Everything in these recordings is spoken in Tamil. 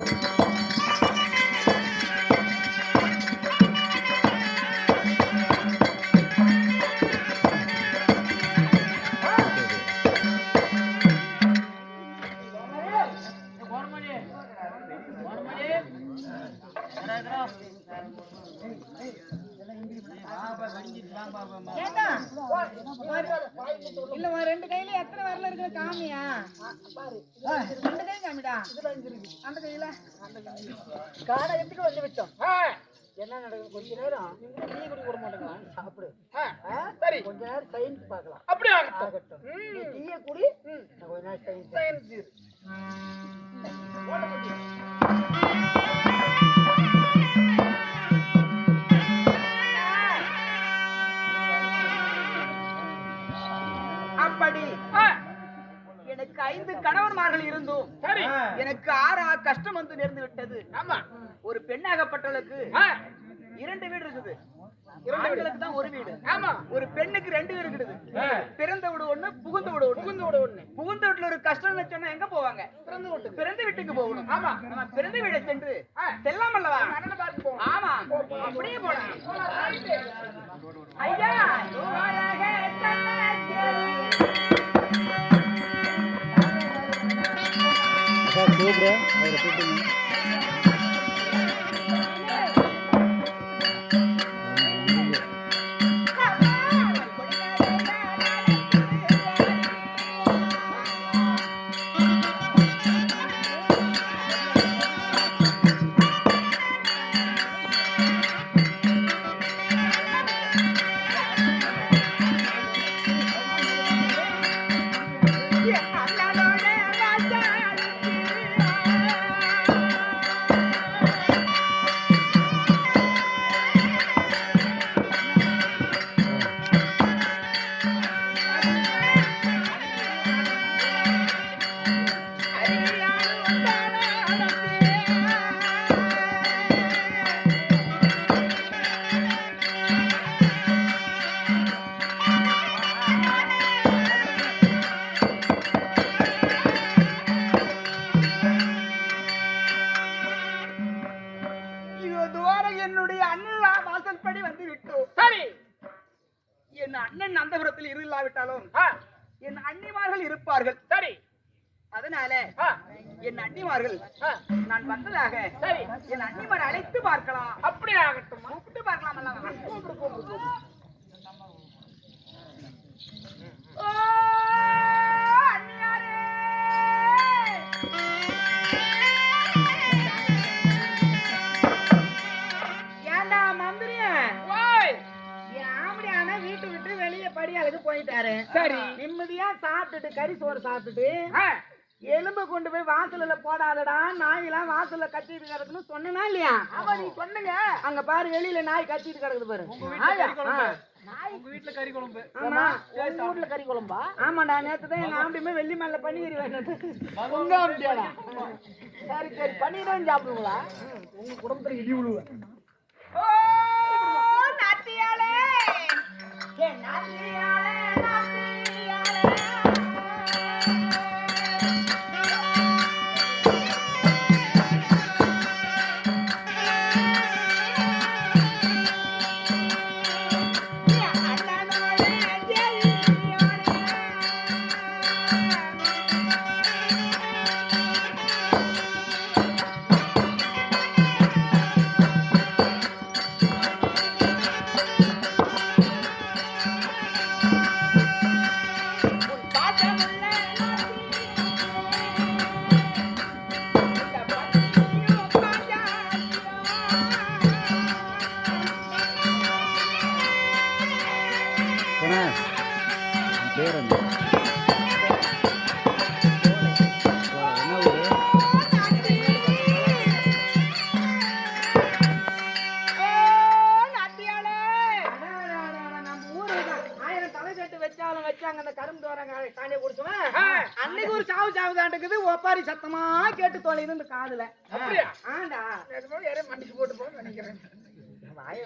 ஏண்டா? இல்ல உன் ரெண்டு கையில எத்தனை வரல இருக்கு காமியா? ரெண்டு கை காமிடா. அந்த கையில. காடை எப்படி வந்து விட்டோம் என்ன நடக்குது? கொஞ்ச நேரம் நீங்க டீ குடி விட மாட்டேங்களா சாப்பிடு? சரி. கொஞ்ச நேரம் சயின்ஸ் பார்க்கலாம். அப்படி ஆகட்டும். டீயை குடி. கொஞ்ச நேரம் சயின்ஸ் சயின்ஸ் கஷ்டம் வந்து நேர்ந்து விட்டது. ஆமா. ஒரு பெண்ணாகப்பட்டவளுக்கு இரண்டு வீடு இருக்குது. தான் ஒரு வீடு. ஆமா. ஒரு பெண்ணுக்கு ரெண்டு வீடு இருக்குது. ஆ. பிறந்த வீடு ஒண்ணு புகுந்த வீடு ஒண்ணு. புகுந்த விட ஒண்ணு. புகுந்த வீட்டுல ஒரு கஷ்டம்னு சொன்னா எங்க போவாங்க? பிறந்து விட்டு பிறந்த வீட்டுக்கு போகணும். ஆமா. நம்ம பிறந்த வீடை சென்று. செல்லாம் அல்லவா? அண்ணனை பார்த்து போவோம் ஆமா. அப்படியே போலாம் ஐயா இதுவரை என் அண்ணிமார்கள் நான் வந்ததாக. சரி. என் அண்ணிமாரை அழைத்து பார்க்கலாம். அப்படி ஆகட்டும் கூப்பிட்டு பார்க்கலாம்! ஏண்டா மந்திரியா? ஓய்! ஆம்படியான வீட்டு விட்டு வெளியே படியாளுக்கு போயிட்டாரு. சரி. நிம்மதியா சாப்பிட்டுட்டு கறி சோறு சாப்பிட்டுட்டு எலும்பு கொண்டு போய் வாசல்ல போடாதடா. நாயெல்லாம் வாசல்ல கத்திட்டு கிடக்குன்னு சொன்னா இல்லையா? ஆமா நீ சொன்னீங்க. அங்க பாரு வெளியில நாய் கத்திட்டு கிடக்குது பாரு. உங்க வீட்டுல கறி குழம்பு. ஆ. உங்க வீட்டுல கறி குழம்பு. ஆமா. உங்க வீட்டுல கறி குழம்பா? ஆமாடா நேத்து தான் எங்க ஆம்பியுமே வெள்ளி மேல பன்னீர் வேணும் உங்க அப்படியாடா சரி சரி. பண்ணிதான் சாப்பிடுங்களா உங்க குடும்பத்துல இடி விழுவேன் ஓ நாட்டியாளே ஏ ஒப்பாரி சத்தமா கேட்டு தொலைது இந்த காதுல. ஆண்டா. மன்னிச்சு போட்டு போக நினைக்கிறேன். வாய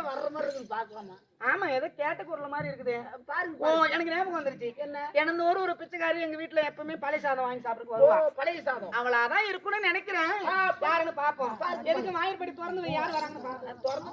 வர்ற மாதிரி இருக்குன்னு பார்க்கலாமா? ஆமா ஏதோ கேட்ட குரல் மாதிரி இருக்குது. பாருங்க ஓ பாருங்க. எனக்கு ஞாபகம் வந்துருச்சு. என்ன? எனக்கு ஒரு ஒரு பிச்சைக்காரி எங்க வீட்டுல எப்பவுமே பழைய சாதம் வாங்கி சாப்பிட்டு வருவா. பழைய சாதம். அவளாதான் இருக்கும்னு நினைக்கிறேன். ஆ, பா- யாருன்னு பாப்போம் பாருங்க. எதுக்கு வாயிற்படி திறந்து யார் வராங்கன்னு பாப்போம் திறந்து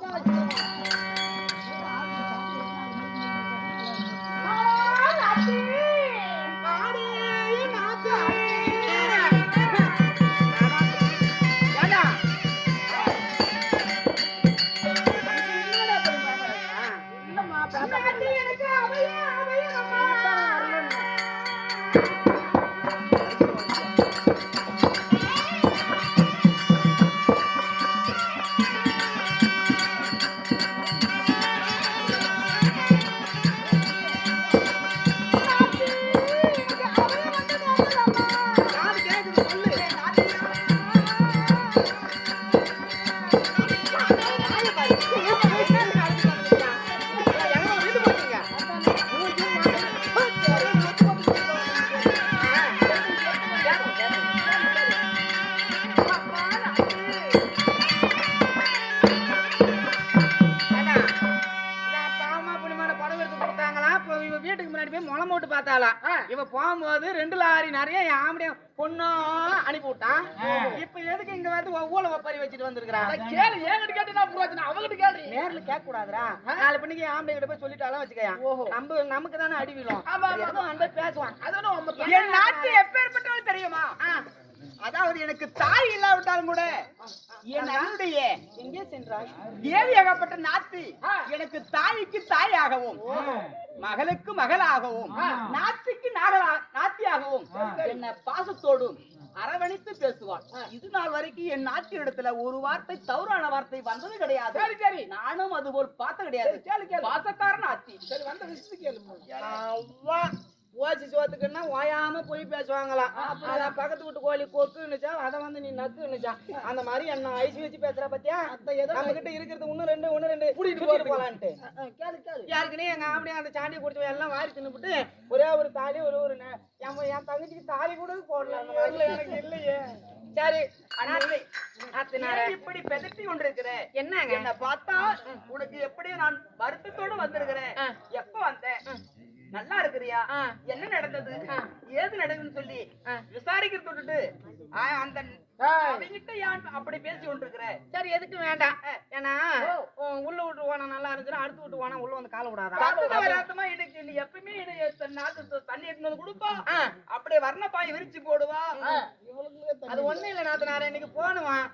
போகும்போது ரெண்டு லாரி நிறைய என் ஆம்படியும் பொண்ணும் அனுப்பி விட்டான் இப்ப எதுக்கு இங்க வந்து ஒவ்வொரு ஒப்பாரி வச்சுட்டு வந்திருக்கிறா? கேளு ஏங்கிட்ட கேட்டு நான் புரோஜனம் அவங்கிட்ட கேளு. நேர்ல கேட்க கூடாதுடா நாலு பண்ணிக்கு ஆம்பளை கிட்ட போய் சொல்லிட்டாலும் வச்சுக்கயா. நம்ம நமக்கு தானே அடி விழும். அன்பை பேசுவான். என் நாட்டு எப்பேற்பட்டவள் தெரியுமா? அதாவது எனக்கு தாய் இல்லாவிட்டாலும் கூட என் அன்னுடைய எங்கே சென்றாய்? தேவியாகப்பட்ட நாத்து எனக்கு தாய்க்கு தாயாகவும் மகளுக்கு மகளாகவும் நாத்துக்கு நாத்தியாகவும் என்ன பாசத்தோடும் அரவணைத்து பேசுவாள். இது நாள் வரைக்கும் என் நாட்டு இடத்துல ஒரு வார்த்தை தவறான வார்த்தை வந்தது கிடையாது. சரி சரி. நானும் அது போல் பார்த்த கிடையாது பாசக்காரன் ஆத்தி. சரி வந்த விஷயத்து கேளு. அவ்வா. ஓசி சோத்துக்குன்னா ஓயாம போய் பேசுவாங்களாம் அதான் பக்கத்து வீட்டு கோழி கொக்குன்னுச்சா அதை வந்து நீ நக்குன்னுச்சா அந்த மாதிரி என்ன ஐசி வச்சு பேசுற பத்தியா? நம்ம கிட்ட இருக்கிறது ஒண்ணு ரெண்டு ஒண்ணு ரெண்டு. கூட்டிட்டு போலான்ட்டு. கேளு கேளு. யாருக்குனே எங்க அப்படியே அந்த சாண்டியை குடிச்சு எல்லாம் வாரி தின்னுபிட்டு ஒரே ஒரு தாலி ஒரு ஒரு என் என் தங்கச்சிக்கு தாலி கூட போடல. அந்த மாதிரில எனக்கு இல்லையே. சரி. இப்படி பெதட்டி கொண்டிருக்கிற? என்னங்க? என்ன பார்த்தா உனக்கு எப்படி நான் வருத்தத்தோட வந்திருக்கிறேன். எப்ப வந்த நல்லா இருக்கிறியா? என்ன நடந்தது? ஏது நடக்குதுன்னு சொல்லி விசாரிக்கிறது விட்டுட்டு அந்த அப்படி பேசி கொண்டிருக்கிற? சரி எதுக்கு வேண்டாம். ஏன்னா உள்ள விட்டு போனா நல்லா இருந்துச்சுன்னா அடுத்து விட்டு போனா உள்ள வந்து கால விடாதா? வராதமா எனக்கு நீ எப்பவுமே எனக்கு நாட்டு தண்ணி எடுத்து வந்து கொடுப்பா. அப்படியே வர்ணப்பாய் விரிச்சு போடுவா. அது ஒண்ணு இல்ல நாத்தனார இன்னைக்கு போனுவான்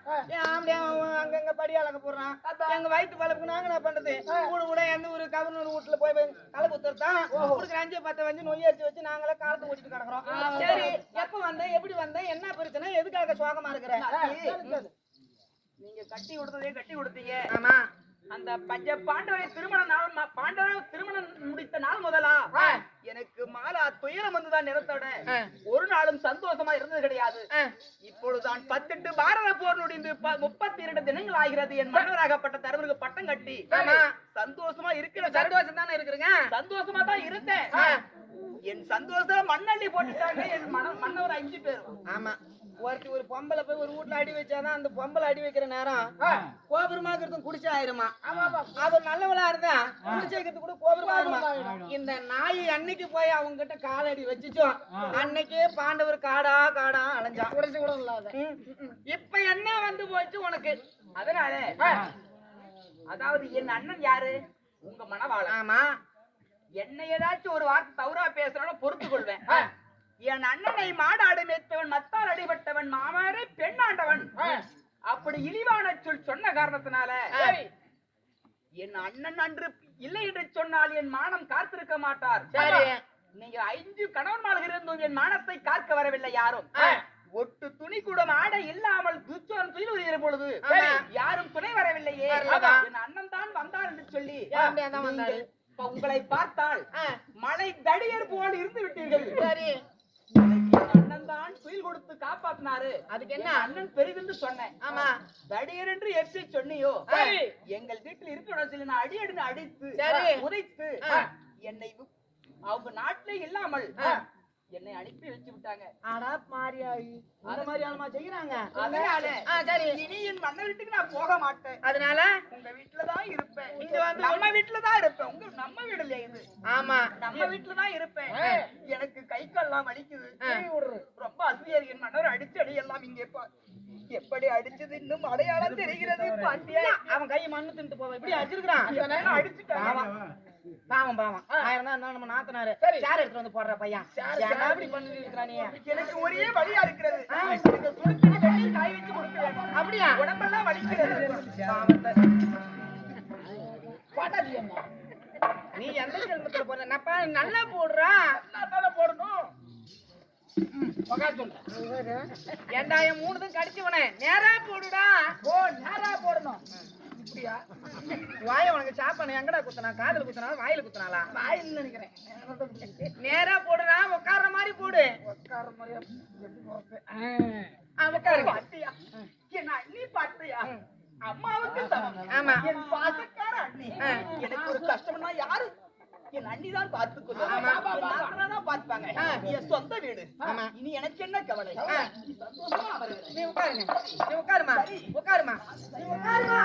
ஆம்படியா அவன் அங்கங்க படி அளக்க போடுறான். எங்க வயிற்று பழப்புக்கு நாங்க என்ன பண்றது? கூட கூட எந்த ஒரு கவர்னர் வீட்டுல போய் களை குத்துறதான் கொடுக்குற அஞ்சு பத்து வஞ்சு நொய் அடிச்சு வச்சு நாங்களே காலத்தை ஓட்டிட்டு கிடக்குறோம். சரி எப்ப வந்த எப்படி வந்த என்ன பிரச்சனை எதுக்காக சோகமா இருக்கிற? நீங்க கட்டி கொடுத்ததே கட்டி கொடுத்தீங்க. ஆமா. அந்த பஞ்ச பாண்டவரை திருமண நாள் பாண்டவரை திருமணம் முடித்த நாள் முதலா? எனக்கு மாலா துயரம் வந்துதான் நிறத்தோட ஒரு நாளும் சந்தோஷமா இருந்தது கிடையாது. இப்பொழுதுதான் பதினெட்டு பாரத போர் முடிந்து முப்பத்தி இரண்டு தினங்கள் ஆகிறது. என் மன்னராகப்பட்ட தருவருக்கு பட்டம் கட்டி சந்தோஷமா இருக்கிற சந்தோஷம் தானே இருக்கிறீங்க? சந்தோஷமா தான் இருந்தேன் என் சந்தோஷம் மண்ணள்ளி போட்டுட்டாங்க. என் மன மன்னவர் அஞ்சு பேர். ஆமா. ஒருத்தி ஒரு பொம்பளை போய் ஒரு வீட்டுல அடி வச்சாதான் அந்த பொம்பளை அடி வைக்கிற நேரம் கோபுரமாக்குறதும் குடிச்சு ஆயிருமா? அவர் நல்லவளா இருந்தா குடிச்சு வைக்கிறது கூட கோபுரமா இந்த நாய் அன்னைக்கு போய் அவங்க கிட்ட காலடி வச்சுச்சோம் அன்னைக்கே பாண்டவர் காடா காடா அலைஞ்சான். குறைச்சு கூட இல்லாத. இப்ப என்ன வந்து போச்சு உனக்கு? அதனால அதாவது என் அண்ணன் யாரு? உங்க மனவாள ஆமா. என்ன ஏதாச்சும் ஒரு வார்த்தை தவறா பேசுறாலும் பொறுத்து கொள்வேன் என் அண்ணனை மாடாடு மேய்த்தவன் மத்தால் அடிபட்டவன் மாமரை பெண்ணாண்டவன் அப்படி இழிவான சொல் சொன்ன காரணத்தினால என் அண்ணன் அன்று இல்லை என்று சொன்னால் என் மானம் காத்திருக்க மாட்டார். நீங்க ஐந்து கணவன்மார்கள் இருந்தும் என் மானத்தை காக்க வரவில்லை யாரும். ஒட்டு துணி கூட ஆடை இல்லாமல் துச்சோன் துயில் உயிர் பொழுது யாரும் துணை வரவில்லையே. என் அண்ணன் தான் வந்தார் என்று சொல்லி உங்களை பார்த்தால் மலை தடியர் போல் இருந்து விட்டீர்கள். துயில் கொடுத்து காப்பாத்தினாரு. அதுக்கு என்ன அண்ணன் பெரிதென்று சொன்னேன். ஆமா. தடியர் என்று எப்படி சொன்னியோ? எங்கள் வீட்டில் இருக்கிற சொல்லி நான் அடி அடி அடித்து உதைத்து என்னை அவங்க நாட்டிலே இல்லாமல் என்னை அனுப்பி வச்சு விட்டாங்க. ஆடா மாரியாயி. அந்த மாதிரி ஆளுமா செய்யறாங்க? அதனால சரி. இனி என் மண்ண வீட்டுக்கு நான் போக மாட்டேன். அதனால? உங்க வீட்டுல தான் இருப்பேன். இங்க வந்து நம்ம வீட்டுல தான் இருப்பேன். உங்க நம்ம வீடு இல்லையா இது. ஆமா. நம்ம வீட்டுல தான் இருப்பேன். எனக்கு கை கால்லாம் வலிக்குது. ரொம்ப அசியர் என் மன்னர் அடிச்சு அடி எல்லாம் இங்கே எப்படி அடிச்சது இன்னும் அடையாளம் தெரிகிறது பாட்டியா அவன் கையை மண்ணு தின்ட்டு போவான். இப்படி அடிச்சிருக்கான் இதனால அடிச்சுட்டாங்க பாவம் பாவம். ஆயிரம் தான் நம்ம நாத்தனாரு சரி. எடுத்து வந்து போடுற பையன். இருக்கிறா நீ எனக்கு ஒரே வழியா இருக்கிறது. காய வச்சு கொடுக்கிறேன். அப்படியா? உடம்பெல்லாம் வலிக்கிறது. நீ எந்த ஜென்மத்துல போற நப்பா நல்லா போடுறா. தானே போடணும். ஏன்டா என் மூணுதும் கடிச்சுவனே நேரா போடுடா. ஓ நேரா போடணும். வாய உனக்கு சாப்பாடு எங்கடா குத்துனா? காதுல குத்துனா வாயில குத்துனாளா? வாயில் நினைக்கிறேன். நேரா போடுடா உட்கார்ற மாதிரி போடு. உட்கார. மாதிரியா? உட்காருங்க அண்ணி பாட்டியா? அம்மாவுக்கு சமம். ஆமா. என் பாசக்கார அண்ணி. எனக்கு ஒரு கஷ்டம்னா யாரு? என் அண்ணிதான் பார்த்துக் கொள்ளும் பார்ப்பாங்க. என் சொந்த வீடு. இனி எனக்கு என்ன கவலை? நீ நீ உட்காருமா? உட்காருமா? நீ உட்காருமா.